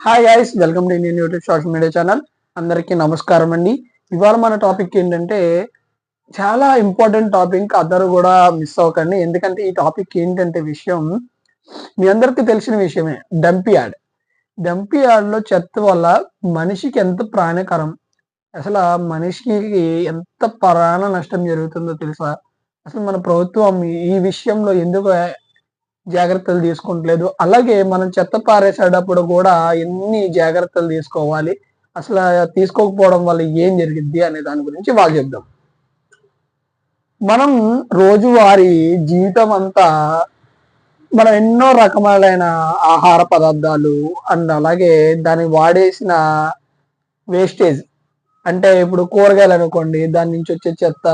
Hi guys welcome to Indian YouTube social media channel అందరికీ నమస్కారం అండి. ఇవాళ మన టాపిక్ ఏంటంటే చాలా ఇంపార్టెంట్ టాపిక్ అందరూ కూడా మిస్ అవ్వకండి. ఎందుకంటే ఈ టాపిక్ ఏంటంటే విషయం మీ అందరికీ తెలిసిన విషయమే డంపి యాడ్ డంపి యాడ్లో చెత్త వల్ల మనిషికి ఎంత ప్రాణకరం? అసలు మనిషికి ఎంత ప్రాణ నష్టం జరుగుతుందో తెలుసా? అసలు మన ప్రభుత్వం ఈ విషయంలో ఎందుకు జాగ్రత్తలు తీసుకుంటలేదు అలాగే మనం చెత్త పారేసేటప్పుడు కూడా ఎన్ని జాగ్రత్తలు తీసుకోవాలి? అసలు తీసుకోకపోవడం వల్ల ఏం జరిగింది అనే దాని గురించి వాళ్ళు చెప్దాం. మనం రోజువారీ జీవితం అంతా మనం ఎన్నో రకములైన ఆహార పదార్థాలు అండ్ అలాగే దాన్ని వాడేసిన వేస్టేజ్ అంటే ఇప్పుడు కూరగాయలు అనుకోండి దాని నుంచి వచ్చే చెత్త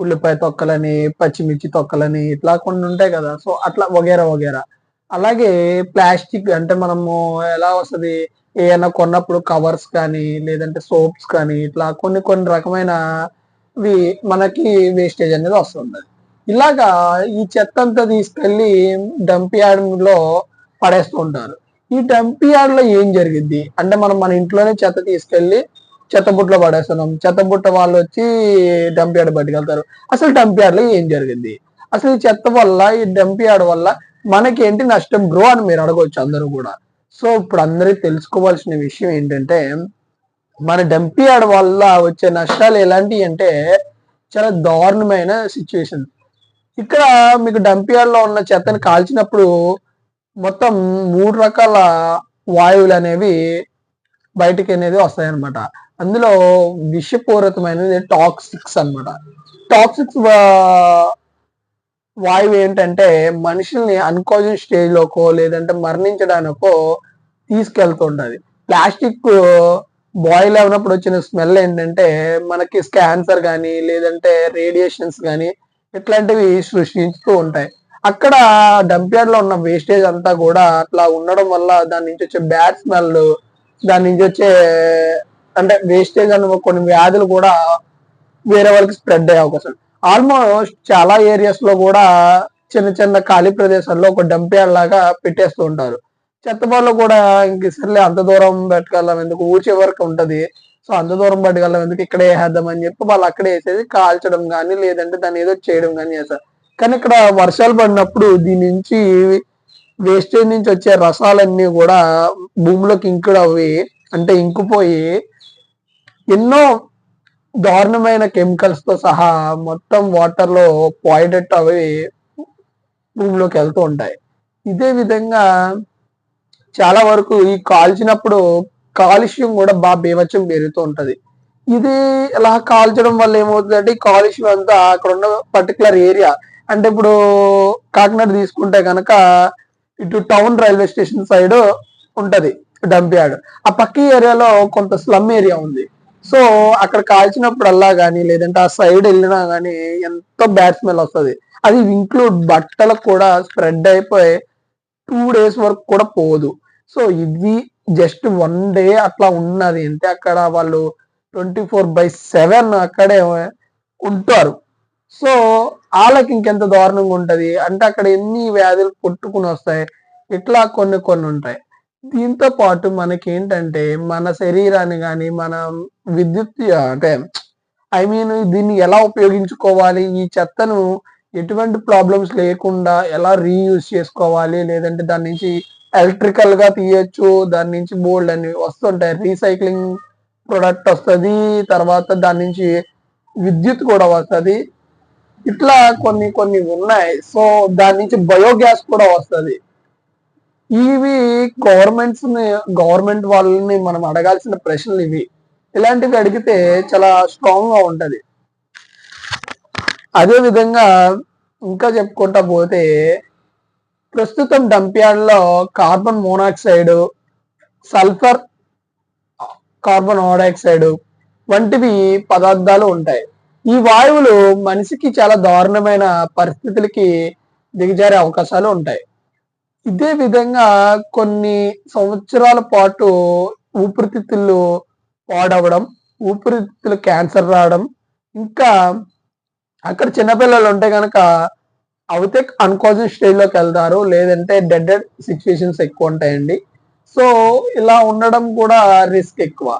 ఉల్లిపాయ తొక్కలని పచ్చిమిర్చి తొక్కలని ఇట్లా కొన్ని ఉంటాయి కదా. సో అట్లా వగేరా వగేరా. అలాగే ప్లాస్టిక్ అంటే మనము ఎలా వస్తుంది? ఏమైనా కొన్నప్పుడు కవర్స్ కానీ లేదంటే సోప్స్ కానీ ఇట్లా కొన్ని కొన్ని రకమైన మనకి వేస్టేజ్ అనేది వస్తుంది ఇలాగా ఈ చెత్త అంతా తీసుకెళ్ళి డంప్ యార్డ్ పడేస్తూ ఉంటారు. ఈ డంప్ ఏం జరిగింది అంటే మనం మన ఇంట్లోనే చెత్త తీసుకెళ్ళి చెత్తబుట్టలో పడేస్తున్నాం. చెత్తబుట్ట వాళ్ళు వచ్చి డంప్ పట్టుకెళ్తారు అసలు డంప్ ఏం జరిగింది? అసలు ఈ చెత్త వల్ల ఈ డంప్ వల్ల మనకి ఏంటి నష్టం బ్రో అని మీరు అడగవచ్చు అందరూ కూడా. సో ఇప్పుడు అందరికి తెలుసుకోవాల్సిన విషయం ఏంటంటే మన డంప్ వల్ల వచ్చే నష్టాలు ఎలాంటివి అంటే చాలా దారుణమైన సిచ్యువేషన్. ఇక్కడ మీకు డంప్ ఉన్న చెత్తని కాల్చినప్పుడు మొత్తం మూడు రకాల వాయువులు అనేవి బయటికి అనేది వస్తాయన్నమాట. అందులో విషపూరితమైనది టాక్సిక్స్ అనమాట టాక్సిక్స్ వాయువు ఏంటంటే మనుషుల్ని అన్కాన్షియస్ స్టేజ్ లోకో లేదంటే మరణించడానికో తీసుకెళ్తుంటది. ప్లాస్టిక్ బాయిల్ అయినప్పుడు వచ్చిన స్మెల్ ఏంటంటే మనకి క్యాన్సర్ కానీ లేదంటే రేడియేషన్స్ కానీ ఇట్లాంటివి సృష్టిస్తూ ఉంటాయి. అక్కడ డంప్లో ఉన్న వేస్టేజ్ అంతా కూడా అట్లా ఉండడం వల్ల దాని నుంచి వచ్చే బ్యాడ్ స్మెల్ దాని నుంచి వచ్చే అంటే వేస్టేజ్ అన్న కొన్ని వ్యాధులు కూడా వేరే వాళ్ళకి స్ప్రెడ్ అయ్యే అవకాశం. ఆల్మోస్ట్ చాలా ఏరియాస్లో కూడా చిన్న చిన్న ఖాళీ ప్రదేశాల్లో ఒక డంప్ యార్డ్ లాగా పెట్టేస్తూ ఉంటారు. చెత్తబాల్లో కూడా ఇంక సర్లే అంత దూరం పెట్టగలం ఎందుకు? ఊచే వరకు ఉంటది. సో అంత దూరం పట్టుకెళ్ళాం ఎందుకు ఇక్కడే వేసేద్దాం అని చెప్పి వాళ్ళు అక్కడే వేసేది కాల్చడం కానీ లేదంటే దాన్ని ఏదో చేయడం కానీ చేస్తారు. కానీ ఇక్కడ వర్షాలు పడినప్పుడు దీని నుంచి వేస్టేజ్ నుంచి వచ్చే రసాలన్నీ కూడా భూమిలోకి ఇంకుడు అవి అంటే ఇంకుపోయి ఎన్నో దారుణమైన కెమికల్స్తో సహా మొత్తం వాటర్లో పాయిడెట్ అవి భూమిలోకి వెళ్తూ ఉంటాయి. ఇదే విధంగా చాలా వరకు ఈ కాల్చినప్పుడు కాలుష్యం కూడా బాగా బీభత్సం పెరుగుతూ ఉంటది. ఇది ఇలా కాల్చడం వల్ల ఏమవుతుందంటే ఈ కాలుష్యం అంతా అక్కడ ఉన్న పర్టికులర్ ఏరియా అంటే ఇప్పుడు కాకినాడ తీసుకుంటే కనుక ఇటు టౌన్ రైల్వే స్టేషన్ సైడ్ ఉంటది డంప్ యార్డ్ ఆ పక్క ఏరియాలో కొంత స్లమ్ ఏరియా ఉంది. సో అక్కడ కాల్చినప్పుడల్లా కానీ లేదంటే ఆ సైడ్ వెళ్ళినా కానీ ఎంతో బ్యాడ్ స్మెల్ వస్తుంది. అది ఇంక్లూడ్ బట్టలకు కూడా స్ప్రెడ్ అయిపోయి టూ డేస్ వరకు కూడా పోదు. సో ఇది జస్ట్ వన్ డే అట్లా ఉన్నది. అంటే అక్కడ వాళ్ళు ట్వంటీ ఫోర్ బై సెవెన్ అక్కడే ఉంటారు. సో వాళ్ళకి ఇంకెంత దారుణంగా ఉంటది? అంటే అక్కడ ఎన్ని వ్యాధులు పుట్టుకుని వస్తాయి? ఇట్లా కొన్ని కొన్ని ఉంటాయి. దీంతో పాటు మనకి ఏంటంటే మన శరీరాన్ని కానీ మన విద్యుత్ అంటే ఐ మీన్ దీన్ని ఎలా ఉపయోగించుకోవాలి? ఈ చెత్తను ఎటువంటి ప్రాబ్లమ్స్ లేకుండా ఎలా రీయూజ్ చేసుకోవాలి? లేదంటే దాని నుంచి ఎలక్ట్రికల్గా తీయచ్చు దాని నుంచి బోల్డ్ అని వస్తుంటాయి. రీసైక్లింగ్ ప్రొడక్ట్ వస్తుంది తర్వాత దాని నుంచి విద్యుత్ కూడా వస్తుంది. ఇట్లా కొన్ని కొన్ని ఉన్నాయి. సో దాని నుంచి బయోగ్యాస్ కూడా వస్తుంది. ఇవి గవర్నమెంట్స్ గవర్నమెంట్ వాళ్ళని మనం అడగాల్సిన ప్రశ్నలు ఇవి. ఇలాంటివి అడిగితే చాలా స్ట్రాంగ్గా ఉంటది. అదే విధంగా ఇంకా చెప్పుకుంటా పోతే ప్రస్తుతం డంప్యార్డ్లో carbon monoxide sulphur carbon dioxide వంటివి పదార్థాలు ఉంటాయి. ఈ వాయువులు మనిషికి చాలా దారుణమైన పరిస్థితులకి దిగజారే అవకాశాలు ఉంటాయి. ఇదే విధంగా కొన్ని సంవత్సరాల పాటు ఊపిరితిత్తులు పాడవడం ఊపిరితిత్తులు క్యాన్సర్ రావడం ఇంకా అక్కడ చిన్నపిల్లలు ఉంటే కనుక అవితే అన్కాన్షియస్ స్టేజ్లోకి వెళ్తారు లేదంటే డెడ్ డెడ్ సిచ్యువేషన్స్ ఎక్కువ ఉంటాయండి. సో ఇలా ఉండడం కూడా రిస్క్ ఎక్కువ.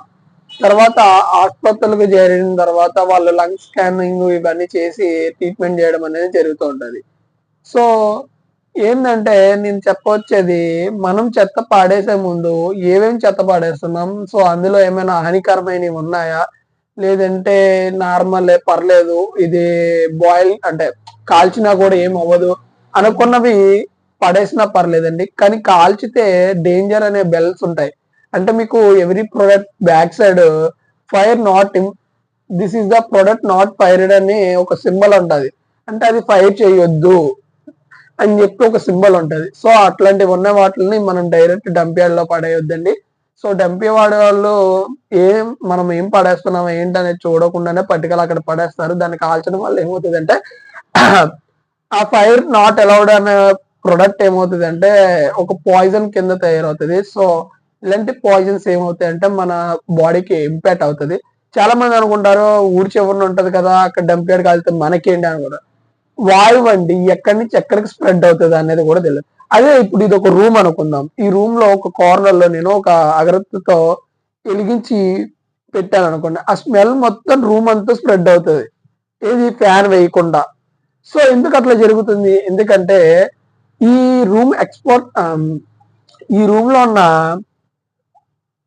తర్వాత ఆసుపత్రులకు చేరిన తర్వాత వాళ్ళు లంగ్ స్కానింగ్ ఇవన్నీ చేసి ట్రీట్మెంట్ చేయడం అనేది జరుగుతూ ఉంటుంది. సో ఏంటంటే నేను చెప్పవచ్చేది మనం చెత్త పాడేసే ముందు ఏమేమి చెత్త పాడేస్తున్నాం? సో అందులో ఏమైనా హానికరమైనవి ఉన్నాయా? లేదంటే నార్మల్ పర్లేదు ఇది బాయిల్ అంటే కాల్చినా కూడా ఏం అవ్వదు అనుకున్నవి పడేసినా పర్లేదండి. కానీ కాల్చితే డేంజర్ అనే బెల్స్ ఉంటాయి. అంటే మీకు every product back side fire not this is the product not fired అని ఒక సింబల్ ఉంటుంది అంటే అది ఫైర్ చేయొద్దు అని చెప్పి ఒక సింబల్ ఉంటుంది సో అట్లాంటివి ఉన్న వాటిని మనం డైరెక్ట్ డంప్ పడేయొద్దండి. సో డంప్ వాడే వాళ్ళు ఏం మనం ఏం పడేస్తున్నాం ఏంటనేది చూడకుండానే పట్టుకలు అక్కడ పడేస్తారు. దాన్ని కాల్చడం వల్ల ఏమవుతుందంటే ఆ ఫైర్ నాట్ అలౌడ్ అనే ప్రొడక్ట్ ఏమవుతుంది అంటే ఒక పాయిజన్ కింద తయారవుతుంది. సో ఇలాంటి పాయిజన్స్ ఏమవుతాయంటే మన బాడీకి ఇంపాక్ట్ అవుతుంది. చాలా మంది అనుకుంటారు ఊరి చివరిన ఉంటది కదా అక్కడ డంపేడ్ కాలితే మనకేంటి అనుకుంటారు వాయువు అండి ఎక్కడి నుంచి ఎక్కడికి స్ప్రెడ్ అవుతుంది అనేది కూడా తెలియదు అదే ఇప్పుడు ఇది ఒక రూమ్ అనుకుందాం. ఈ రూమ్లో ఒక కార్నర్లో నేను ఒక అగరత్తుతో వెలిగించి పెట్టాను అనుకోండి ఆ స్మెల్ మొత్తం రూమ్ అంతా స్ప్రెడ్ అవుతుంది. ఏది? ఫ్యాన్ వేయకుండా. సో ఎందుకు అట్లా జరుగుతుంది? ఎందుకంటే ఈ రూమ్ ఎక్స్పోర్ట్ ఈ రూమ్లో ఉన్న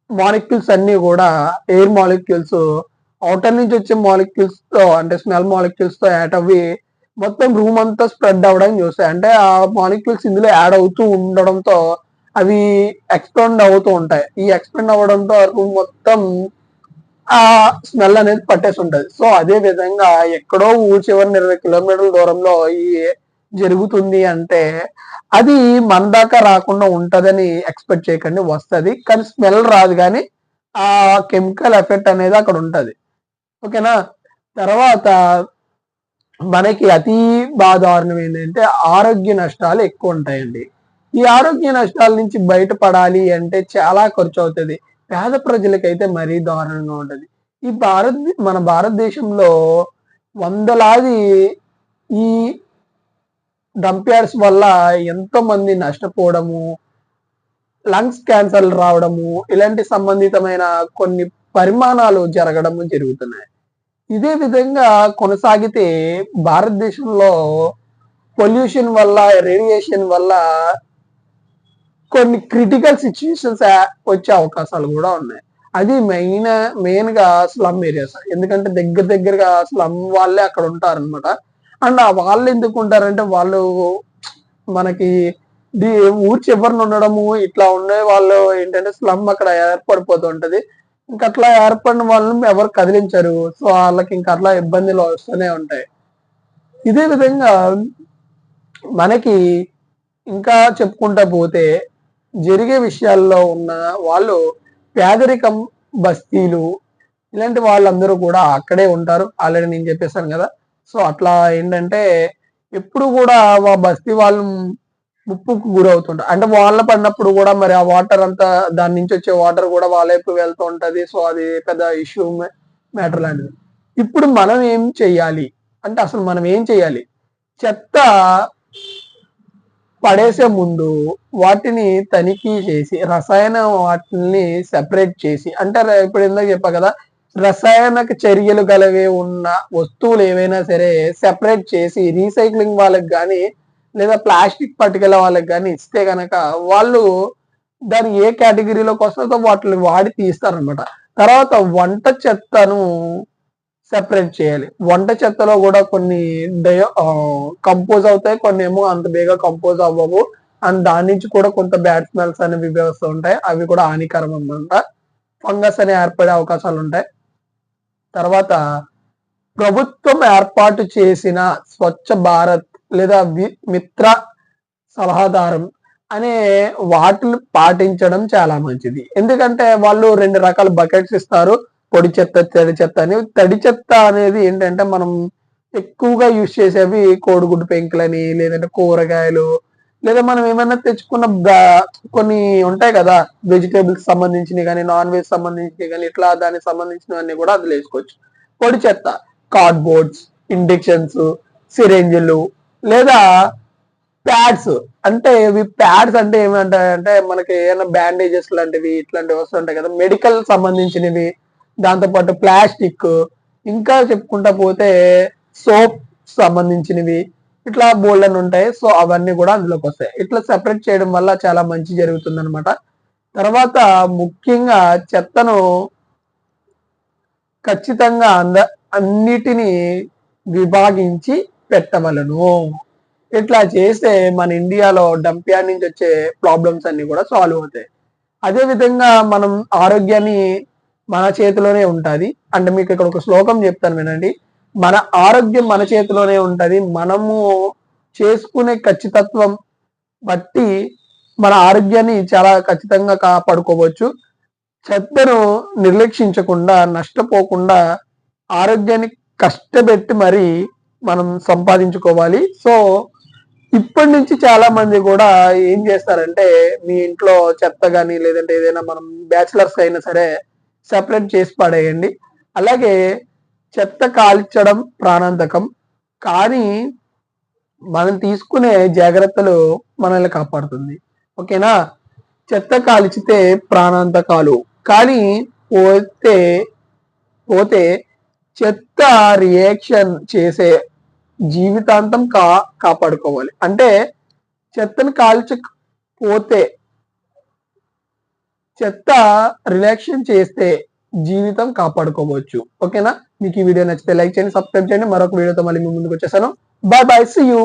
మాలిక్యూల్స్ అన్ని కూడా ఎయిర్ మాలిక్యూల్స్ అవుటర్ నుంచి వచ్చే మాలిక్యూల్స్తో అంటే స్మెల్ మాలిక్యూల్స్తో యాడ్ అవి మొత్తం రూమ్ అంతా స్ప్రెడ్ అవ్వడం చూస్తాయి అంటే ఆ మాలిక్యూల్స్ ఇందులో యాడ్ అవుతూ ఉండడంతో అవి ఎక్స్పెండ్ అవుతూ ఉంటాయి. ఈ ఎక్స్పెండ్ అవ్వడంతో రూమ్ మొత్తం ఆ స్మెల్ అనేది పట్టేసి ఉంటది. సో అదే విధంగా ఎక్కడో ఊరు చివరి ఇరవై కిలోమీటర్ల దూరంలో ఈ జరుగుతుంది అంటే అది మన దాకా రాకుండా ఉంటదని ఎక్స్పెక్ట్ చేయకండి వస్తుంది. కానీ స్మెల్ రాదు కానీ ఆ కెమికల్ ఎఫెక్ట్ అనేది అక్కడ ఉంటుంది. ఓకేనా తర్వాత మనకి అతి బాగా ఏంటంటే ఆరోగ్య నష్టాలు ఎక్కువ ఉంటాయండి. ఈ ఆరోగ్య నష్టాల నుంచి బయటపడాలి అంటే చాలా ఖర్చు అవుతుంది. పేద ప్రజలకైతే మరీ దారుణంగా ఉంటుంది. ఈ భారత్ మన భారతదేశంలో వందలాది ఈ డంప్ యార్డ్స్ వల్ల ఎంతో మంది నష్టపోవడము లంగ్స్ క్యాన్సర్ రావడము ఇలాంటి సంబంధితమైన కొన్ని పరిమాణాలు జరగడము జరుగుతున్నాయి. ఇదే విధంగా కొనసాగితే భారతదేశంలో పొల్యూషన్ వల్ల రేడియేషన్ వల్ల కొన్ని క్రిటికల్ సిచ్యుయేషన్స్ వచ్చే అవకాశాలు కూడా ఉన్నాయి. అది మెయిన్ మెయిన్గా స్లమ్ ఏరియాస్. ఎందుకంటే దగ్గర దగ్గరగా స్లమ్ వాళ్ళే అక్కడ ఉంటారు అనమాట అండ్ వాళ్ళు ఎందుకు ఉంటారంటే వాళ్ళు మనకి ఊరు చివరిన ఉండడము ఇట్లా ఉండే వాళ్ళు ఏంటంటే స్లమ్ అక్కడ ఏర్పడిపోతూ ఉంటది. ఇంకా అట్లా ఏర్పడిన వాళ్ళని ఎవరు కదిలించరు. సో వాళ్ళకి ఇంకా అట్లా ఇబ్బందులు వస్తూనే ఉంటాయి. ఇదే విధంగా మనకి ఇంకా చెప్పుకుంటా పోతే జరిగే విషయాల్లో ఉన్న వాళ్ళు పేదరికం బస్తీలు ఇలాంటి వాళ్ళందరూ కూడా అక్కడే ఉంటారు. ఆల్రెడీ నేను చెప్పేశాను కదా. సో అట్లా ఏంటంటే ఎప్పుడు కూడా మా బస్తీ వాళ్ళు ముప్పుకు గురవుతుంటారు అంటే వాళ్ళ పడినప్పుడు కూడా మరి ఆ వాటర్ అంతా దాని నుంచి వచ్చే వాటర్ కూడా వాళ్ళైపు వెళ్తూ ఉంటది. సో అది పెద్ద ఇష్యూ మ్యాటర్ లాంటిది. ఇప్పుడు మనం ఏం చెయ్యాలి? అంటే అసలు మనం ఏం చెయ్యాలి? చెత్త పడేసే ముందు వాటిని తనిఖీ చేసి రసాయన వాటిని సెపరేట్ చేసి అంటే ఇప్పుడు ఎందుకు చెప్పా కదా రసాయనక చర్యలు గలవే ఉన్న వస్తువులు ఏవైనా సరే సెపరేట్ చేసి రీసైక్లింగ్ వాళ్ళకి కానీ లేదా ప్లాస్టిక్ పట్టుకెళ్ళ వాళ్ళకి కానీ ఇస్తే కనుక వాళ్ళు దాని ఏ కేటగిరీలోకి వస్తుందో వాటిని వాడి తీస్తారనమాట తర్వాత వంట చెత్తను సెపరేట్ చేయాలి. వంట చెత్తలో కూడా కొన్ని డయో కంపోజ్ అవుతాయి కొన్ని ఏమో అంత బేగా కంపోజ్ అవ్వవు. అండ్ దాని నుంచి కూడా కొంత బ్యాడ్ స్మెల్స్ అనేవి వస్తూ ఉంటాయి అవి కూడా హానికరం అనమాట ఫంగస్ అనే ఏర్పడే అవకాశాలు ఉంటాయి. తర్వాత ప్రభుత్వం ఏర్పాటు చేసిన స్వచ్ఛ భారత్ లేదా మిత్ర సలహాదారం అనే వాటిని పాటించడం చాలా మంచిది. ఎందుకంటే వాళ్ళు రెండు రకాల బకెట్స్ ఇస్తారు. పొడి చెత్త తడి చెత్త అని. తడి చెత్త అనేది ఏంటంటే మనం ఎక్కువగా యూజ్ చేసేవి కోడిగుడ్డు పెంకులని లేదంటే కూరగాయలు లేదా మనం ఏమైనా తెచ్చుకున్న కొన్ని ఉంటాయి కదా వెజిటేబుల్స్ సంబంధించినవి కానీ నాన్ వెజ్ సంబంధించినవి కానీ ఇట్లా దానికి సంబంధించినవన్నీ కూడా అది వేసుకోవచ్చు. పొడి చెత్త కార్డ్బోర్డ్స్ ఇండక్షన్స్ సిరేంజ్లు లేదా ప్యాడ్స్ అంటే ఇవి ప్యాడ్స్ అంటే ఏమంటాయంటే మనకి ఏమైనా బ్యాండేజెస్ లాంటివి ఇట్లాంటివి వస్తుంటాయి కదా మెడికల్ సంబంధించినవి దాంతోపాటు ప్లాస్టిక్ ఇంకా చెప్పుకుంటా పోతే సోప్ సంబంధించినవి ఇట్లా బోల్డ్ అని ఉంటాయి. సో అవన్నీ కూడా అందులోకి వస్తాయి. ఇట్లా సెపరేట్ చేయడం వల్ల చాలా మంచి జరుగుతుంది అనమాట తర్వాత ముఖ్యంగా చెత్తను ఖచ్చితంగా అంద అన్నిటినీ విభాగించి పెట్టవలను. ఇట్లా చేస్తే మన ఇండియాలో డంప్యార్డ్ నుంచి వచ్చే ప్రాబ్లమ్స్ అన్ని కూడా సాల్వ్ అవుతాయి. అదే విధంగా మనం ఆరోగ్యాన్ని మన చేతిలోనే ఉంటుంది. అంటే మీకు ఇక్కడ ఒక శ్లోకం చెప్తాను వినండి. మన ఆరోగ్యం మన చేతిలోనే ఉంటది. మనము చేసుకునే ఖచ్చితత్వం బట్టి మన ఆరోగ్యాన్ని చాలా ఖచ్చితంగా కాపాడుకోవచ్చు. చెత్తను నిర్లక్షించకుండా నష్టపోకుండా ఆరోగ్యాన్ని కష్టపెట్టి మరి మనం సంపాదించుకోవాలి. సో ఇప్పటి నుంచి చాలా మంది కూడా ఏం చేస్తారంటే మీ ఇంట్లో చెత్త కానీ లేదంటే ఏదైనా మనం బ్యాచిలర్స్ అయినా సరే సెపరేట్ చేసి పడేయండి. అలాగే చెత్త కాల్చడం ప్రాణాంతకం కానీ మనం తీసుకునే జాగ్రత్తలు మనల్ని కాపాడుతుంది. ఓకేనా? చెత్త కాల్చితే ప్రాణాంతకాలు కానీ పోతే పోతే చెత్త రియాక్షన్ చేసే జీవితాంతం కా కాపాడుకోవాలి. అంటే చెత్తను కాల్చకపోతే చెత్త రిలాక్షన్ చేస్తే జీవితం కాపాడుకోవచ్చు. ఓకేనా? మీకు ఈ వీడియో నచ్చితే లైక్ చేయండి సబ్స్క్రైబ్ చేయండి. మరొక వీడియోతో మళ్ళీ మీ ముందుకు వచ్చేసాను బాయ్ బాయ్ సి యూ